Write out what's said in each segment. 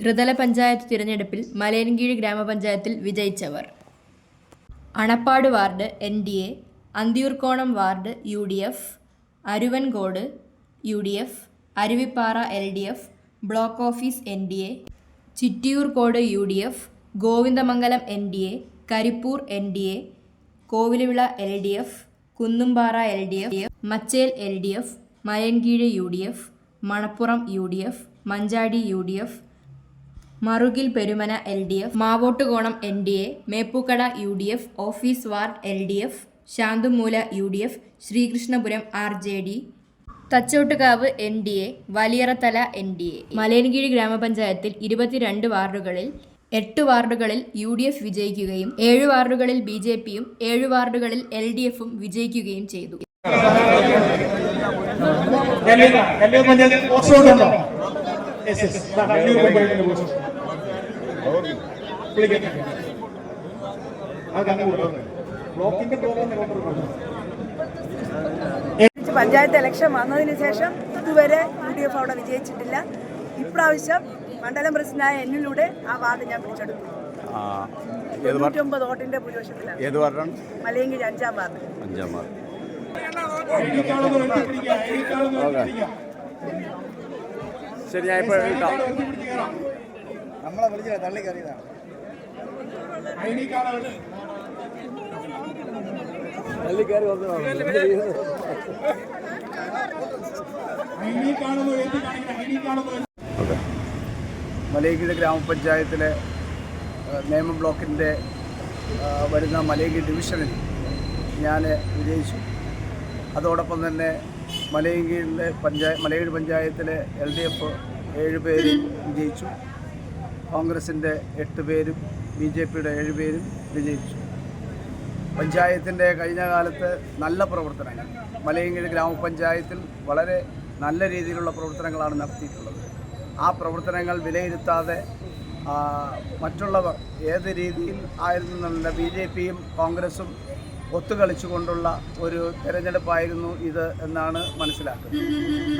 ത്രിതല പഞ്ചായത്ത് തിരഞ്ഞെടുപ്പിൽ മലയൻകീഴ് ഗ്രാമപഞ്ചായത്തിൽ വിജയിച്ചവർ Anappad ward N D A Anthiyoorkonam ward U D F Aruvankode U D F Aruvippara L D F block office N D A Chittiyoorkode U D F Govindamangalam N D A Karippoor N D A Koviluvila L D F Kunnumpara L D F Machel L D F Malayinkeezhu U D F Manappuram U D F Manjadi U D F Marukil Perumana L D F Mavottukonam N D A Meppookada U D F office ward L D F Shanthumoola U D F Sreekrishnapuram R J D Thachottukavu N D A Valiyarathala N D A. Malayinkeezhu ഗ്രാമപഞ്ചായത്തിൽ ഇരുപത്തിരണ്ട് വാർഡുകളിൽ എട്ട് വാർഡുകളിൽ U D F വിജയിക്കുകയും ഏഴ് വാർഡുകളിൽ B J പിയും ഏഴ് വാർഡുകളിൽ എൽ ഡി എഫും വിജയിക്കുകയും ചെയ്തു. പഞ്ചായത്ത് ഇലക്ഷൻ വന്നതിന് ശേഷം ഇതുവരെ യു ഡി എഫ് അവിടെ വിജയിച്ചിട്ടില്ല. ഇപ്രാവശ്യം മണ്ഡലം പ്രസിഡന്റായ എന്നിലൂടെ ആ വാർഡ് ഞാൻ പിടിച്ചെടുത്തു. തൊണ്ണൂറ്റൊമ്പത് വോട്ടിന്റെ ഭൂരിപക്ഷത്തിലാണ്. അഞ്ചാം വാർഡ്. അഞ്ചാം വാർഡ്. ശരി ഞാൻ ഇപ്പോൾ നമ്മളെ വിളിച്ചില്ല തള്ളി കയറിയതാണ് തള്ളി കയറി മലയഗിരി ഗ്രാമപഞ്ചായത്തിലെ നേമം ബ്ലോക്കിന്റെ വരുന്ന മലയഗിരി ഡിവിഷനിൽ ഞാൻ വിജയിച്ചു. അതോടൊപ്പം തന്നെ മലയഗിരിയിലെ പഞ്ചായ മലയഗിരി പഞ്ചായത്തിലെ എൽ ഡി എഫ് ഏഴ് പേര് വിജയിച്ചു. കോൺഗ്രസിന്റെ എട്ട് പേരും ബി ജെ പിയുടെ ഏഴ് പേരും വിജയിച്ചു. പഞ്ചായത്തിന്റെ കഴിഞ്ഞ കാലത്ത് നല്ല പ്രവർത്തനങ്ങൾ. മലയങ്കിഴ് ഗ്രാമപഞ്ചായത്തിൽ വളരെ നല്ല രീതിയിലുള്ള പ്രവർത്തനങ്ങളാണ് നടത്തിയിട്ടുള്ളത്. ആ പ്രവർത്തനങ്ങൾ വിലയിരുത്താതെ മറ്റുള്ളവർ ഏത് രീതിയിൽ ആയിരുന്നുള്ള ബി ജെ പിയും കോൺഗ്രസും ഒത്തുകളിച്ചുകൊണ്ടുള്ള ഒരു തെരഞ്ഞെടുപ്പായിരുന്നു ഇത് എന്നാണ് മനസ്സിലാക്കുന്നത്.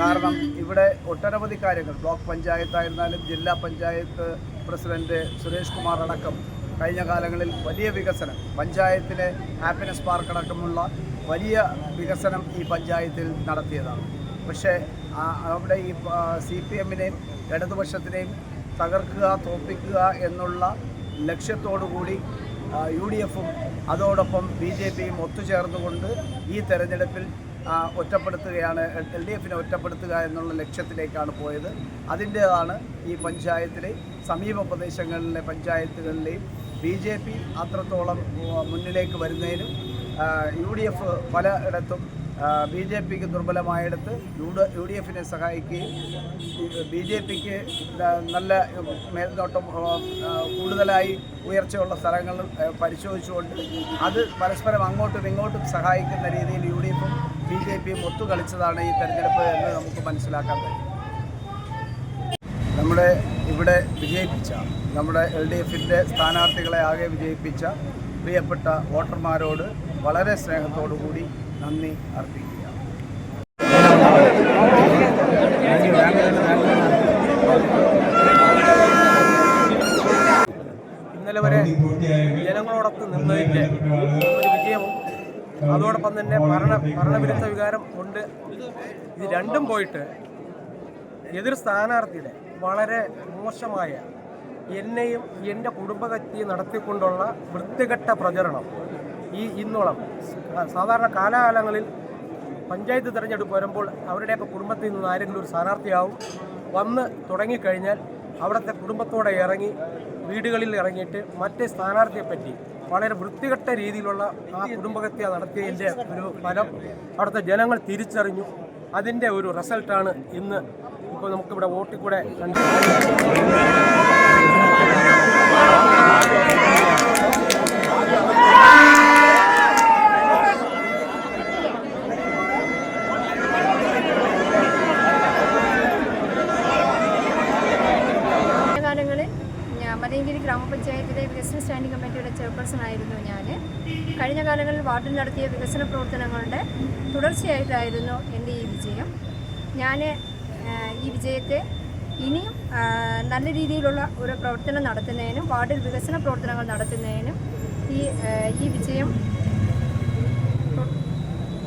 കാരണം ഇവിടെ ഒട്ടനവധി കാര്യങ്ങൾ ബ്ലോക്ക് പഞ്ചായത്തായിരുന്നാലും ജില്ലാ പഞ്ചായത്ത് പ്രസിഡന്റ് സുരേഷ് കുമാർ അടക്കം കഴിഞ്ഞ കാലങ്ങളിൽ വലിയ വികസനം പഞ്ചായത്തിലെ ഹാപ്പിനെസ് പാർക്ക് അടക്കമുള്ള വലിയ വികസനം ഈ പഞ്ചായത്തിൽ നടത്തിയതാണ്. പക്ഷേ അവിടെ ഈ സി പി എമ്മിനെയും ഇടതുപക്ഷത്തിനെയും തകർക്കുക തോപ്പിക്കുക എന്നുള്ള ലക്ഷ്യത്തോടു കൂടി യു ഡി എഫും അതോടൊപ്പം ബി ജെ പിയും ഒത്തുചേർന്നുകൊണ്ട് ഈ തെരഞ്ഞെടുപ്പിൽ ഒറ്റപ്പെടുത്തുകയാണ് എൽ ഡി എഫിനെ ഒറ്റപ്പെടുത്തുക എന്നുള്ള ലക്ഷ്യത്തിലേക്കാണ് പോയത്. അതിന്റേതാണ് ഈ പഞ്ചായത്തിലെ സമീപ പ്രദേശങ്ങളിലെ പഞ്ചായത്തുകളിലെയും ബി ജെ പി അത്രത്തോളം മുന്നിലേക്ക് വരുന്നതിനും യു ഡി എഫ് പലയിടത്തും ബി ജെ പിക്ക് ദുർബലമായിടത്ത് യു ഡി എഫിനെ സഹായിക്കുകയും ബി ജെ പിക്ക് നല്ല മേൽനോട്ടം കൂടുതലായി ഉയർച്ചയുള്ള സ്ഥലങ്ങൾ പരിശോധിച്ചുകൊണ്ട് അത് പരസ്പരം അങ്ങോട്ടും ഇങ്ങോട്ടും സഹായിക്കുന്ന രീതിയിൽ യു ഡി എഫും ബി ജെ പിയും ഒത്തുകളിച്ചതാണ് ഈ തെരഞ്ഞെടുപ്പ് എന്ന് നമുക്ക് മനസ്സിലാക്കാൻ കഴിയും. നമ്മുടെ ഇവിടെ വിജയിപ്പിച്ച നമ്മുടെ എൽ ഡി എഫിന്റെ സ്ഥാനാർത്ഥികളെ ആകെ വിജയിപ്പിച്ച പ്രിയപ്പെട്ട വോട്ടർമാരോട് വളരെ സ്നേഹത്തോടു കൂടി നന്ദി അർപ്പിക്കുക. ഇന്നലെ വരെ ജനങ്ങളോടൊപ്പം നിന്നതിന്റെ ഒരു വിജയവും അതോടൊപ്പം തന്നെ ഭരണ ഭരണവിരുദ്ധ വികാരം കൊണ്ട് ഇത് രണ്ടും പോയിട്ട് എതിർ സ്ഥാനാർത്ഥിയുടെ വളരെ മോശമായ എന്നെയും എന്റെ കുടുംബകത്തിയും നടത്തിക്കൊണ്ടുള്ള വൃത്തികെട്ട പ്രചരണം. ഈ ഇന്നോളം സാധാരണ കാലാകാലങ്ങളിൽ പഞ്ചായത്ത് തിരഞ്ഞെടുപ്പ് വരുമ്പോൾ അവരുടെയൊക്കെ കുടുംബത്തിൽ നിന്ന് ആരെങ്കിലും ഒരു സ്ഥാനാർത്ഥിയാവും വന്ന് തുടങ്ങിക്കഴിഞ്ഞാൽ അവിടുത്തെ കുടുംബത്തോടെ ഇറങ്ങി വീടുകളിൽ ഇറങ്ങിയിട്ട് മറ്റേ സ്ഥാനാർത്ഥിയെ പറ്റി വളരെ വൃത്തികെട്ട രീതിയിലുള്ള ആ കുടുംബഹത്യ നടത്തിയതിന്റെ ഒരു ഫലം അവിടുത്തെ ജനങ്ങൾ തിരിച്ചറിഞ്ഞു. അതിന്റെ ഒരു റിസൾട്ടാണ് ഇന്ന് ഇപ്പോൾ നമുക്കിവിടെ വോട്ടിൽ കൂടെ കണ്ടു കാലങ്ങളിൽ ഞാൻ മലയങ്കിരി ഗ്രാമപഞ്ചായത്തിലെ വികസന സ്റ്റാൻഡിംഗ് കമ്മിറ്റിയുടെ ചെയർപേഴ്സൺ ആയിരുന്നു ഞാൻ. കഴിഞ്ഞ കാലങ്ങളിൽ വാർഡിൽ നടത്തിയ വികസന പ്രവർത്തനങ്ങളുടെ തുടർച്ചയായിട്ടായിരുന്നു എന്റെ ഈ വിജയം. ഞാൻ ഈ വിജയത്തെ ഇനിയും നല്ല രീതിയിലുള്ള ഒരു പ്രവർത്തനം നടത്തുന്നതിനും വാർഡിൽ വികസന പ്രവർത്തനങ്ങൾ നടത്തുന്നതിനും ഈ ഈ വിജയം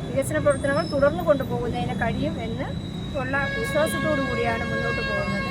വികസന പ്രവർത്തനങ്ങൾ തുടർന്നു കൊണ്ടുപോകുന്നതിന് കഴിയും എന്ന് ഉള്ള വിശ്വാസത്തോടു കൂടിയാണ് മുന്നോട്ട് പോകുന്നത്.